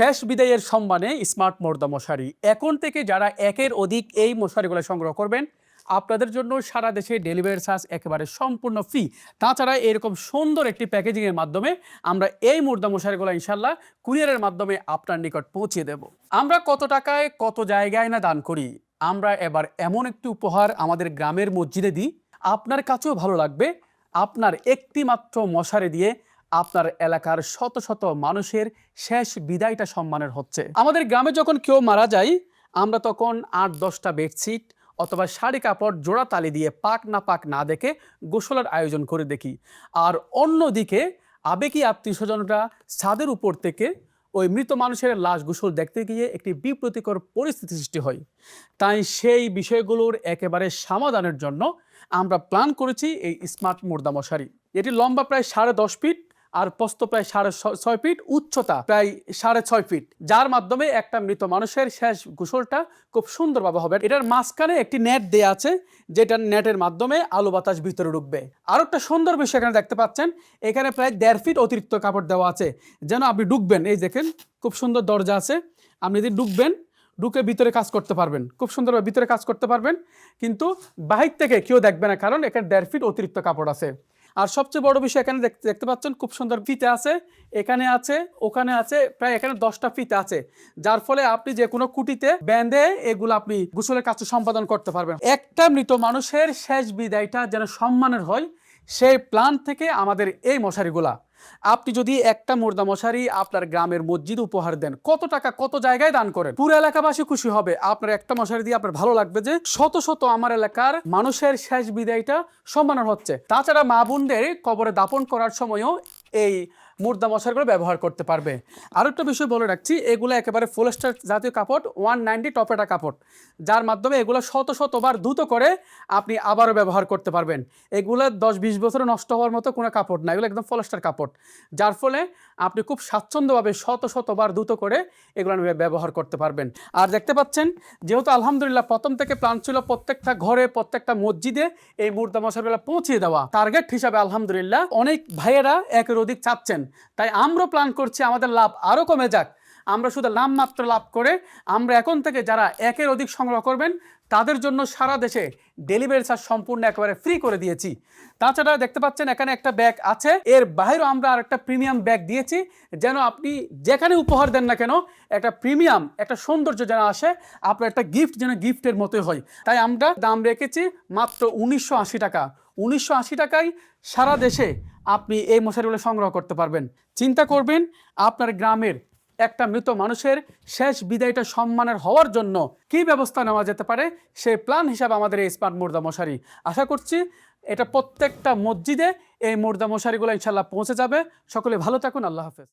শেষ বিদায়ের সম্মানে স্মার্ট মোর্দা মশারি। এখন থেকে যারা একের অধিক এই মশারিগুলো সংগ্রহ করবেন, আপনাদের জন্য সারা দেশে ডেলিভারি চার্জ একেবারে সম্পূর্ণ ফ্রি। তাছাড়া এরকম সুন্দর একটি প্যাকেজিংয়ের মাধ্যমে আমরা এই মুর্দা মশারিগুলো ইনশাল্লাহ কুরিয়ারের মাধ্যমে আপনার নিকট পৌঁছে দেব। আমরা কত টাকায়, কত জায়গায় না দান করি? আমরা এবার এমন একটি উপহার আমাদের গ্রামের মসজিদে দিই। আপনার কাছেও ভালো লাগবে। আপনার একটি মাত্র মশারি দিয়ে আপনার এলাকার শত শত মানুষের শেষ বিদায়টা সম্মানের হচ্ছে। আমাদের গ্রামে যখন কেউ মারা যায়, আমরা তখন আট, দশটা বেডশিট অথবা শাড়ি কাপড় জোড়া তালি দিয়ে পাক না পাক না দেখে গোসলের আয়োজন করে দেখি। আর অন্যদিকে আবেগী আত্মীয় স্বজনরা ছাদের উপর থেকে ওই মৃত মানুষের লাশ গোসল দেখতে গিয়ে একটি বিপ্রতিকর পরিস্থিতি সৃষ্টি হয়। তাই সেই বিষয়গুলোর একেবারে সমাধানের জন্য আমরা প্ল্যান করেছি এই স্মার্ট মুর্দা মশারি এটি লম্বা প্রায় সাড়ে দশ ফিট আর প্রস্থ প্রায় সাড়ে ছয় ফিট, উচ্চতা প্রায় সাড়ে ছয় ফিট, যার মাধ্যমে একটা মৃত মানুষের শেষ গোসলটা খুব সুন্দরভাবে হবে। এটার মাঝখানে একটি নেট দেয়া আছে যেটা নেটের মাধ্যমে আলো বাতাস ভিতরে ঢুকবে। আর একটা সুন্দর বিষয় এখানে দেখতে পাচ্ছেন, এখানে প্রায় দেড় ফিট অতিরিক্ত কাপড় দেওয়া আছে। যেন আপনি ঢুকবেন, এই দেখেন, খুব সুন্দর দরজা আছে। আপনি যদি ঢুকবেন, ঢুকে ভিতরে কাজ করতে পারবেন, খুব সুন্দরভাবে ভিতরে কাজ করতে পারবেন। কিন্তু বাহির থেকে কেউ দেখবে না, কারণ এখানে দেড় ফিট অতিরিক্ত কাপড় আছে। আর সবচেয়ে বড় বিষয় এখানে দেখতে পাচ্ছেন, খুব সুন্দর ফিতে আছে, এখানে আছে, ওখানে আছে, প্রায় এখানে দশটা ফিতে আছে। যার ফলে আপনি যে কোনো কুটিতে বেঁধে এগুলো আপনি গোসলের কাছে সম্পাদন করতে পারবেন। একটা মৃত মানুষের শেষ বিদায়টা যেন সম্মানের হয়, সেই প্ল্যান থেকে আমাদের এই মশারিগুলা। আপনি যদি একটা মুর্দা মশারি আপনার গ্রামের মসজিদ উপহার দেন, কত টাকা কত জায়গায় দান করেন? পুরো এলাকাবাসী খুশি হবে। আপনার একটা মশারি দিয়ে আপনার ভালো লাগবে যে শত শত আমার এলাকার মানুষের শেষ বিদায়টা সম্মানন হচ্ছে। তাছাড়া মা বোনদের কবরে দাপন করার সময়ও এই মুর্দা মশারিগুলো ব্যবহার করতে পারবে। আরও একটা বিষয় বলে রাখছি, এগুলো একেবারে ফোলেস্টার জাতীয় কাপড় ওয়ান নাইনটি টপেটা কাপড়, যার মাধ্যমে এগুলো শত শতবার দ্রুত করে আপনি আবারও ব্যবহার করতে পারবেন। এগুলো দশ বিশ বছরে নষ্ট হওয়ার মতো কোনো কাপড় না, এগুলো একদম ফলেস্টার কাপড়। যার ফলে আপনি খুব স্বাচ্ছন্দ্যভাবে শত শতবার দ্রুত করে এগুলো ব্যবহার করতে পারবেন। আর দেখতে পাচ্ছেন, যেহেতু আলহামদুলিল্লাহ প্রথম থেকে প্ল্যান ছিল প্রত্যেকটা ঘরে, প্রত্যেকটা মসজিদে এই মুর্দা মশারগুলো পৌঁছে দেওয়া। টার্গেট হিসাবে আলহামদুলিল্লাহ অনেক ভাইয়েরা একের অধিক চাচ্ছেন। তাই আমরা প্ল্যান করছি আমাদের লাভ আরও কমে যাক। আমরা শুধু নামমাত্র লাভ করে আমরা এখন থেকে যারা একের অধিক সংগ্রহ করবেন, তাদের জন্য সারা দেশে ডেলিভারি চার্জ সম্পূর্ণ একেবারে ফ্রি করে দিয়েছি। তাছাড়া দেখতে পাচ্ছেন এখানে একটা ব্যাগ আছে। এর বাইরেও আমরা আর একটা প্রিমিয়াম ব্যাগ দিয়েছি। যেন আপনি যেখানে উপহার দেন না কেন, একটা প্রিমিয়াম একটা সৌন্দর্য যেন আসে, আপনার একটা গিফট যেন গিফটের মতোই হয়। তাই আমরা দাম রেখেছি মাত্র উনিশশো আশি টাকা। উনিশশো আশি টাকায় সারা দেশে আপনি এই মশারিগুলো সংগ্রহ করতে পারবেন। চিন্তা করবেন, আপনার গ্রামের একটা মৃত মানুষের শেষ বিদায়টা সম্মানের হওয়ার জন্য কি ব্যবস্থা নেওয়া যেতে পারে, সেই প্ল্যান হিসাবে আমাদের এই স্মার্ট মুর্দা মশারি। আশা করছি এটা প্রত্যেকটা মসজিদে এই মুর্দা মশারিগুলো ইনশাল্লাহ পৌঁছে যাবে। সকলে ভালো থাকুন, আল্লাহ হাফেজ।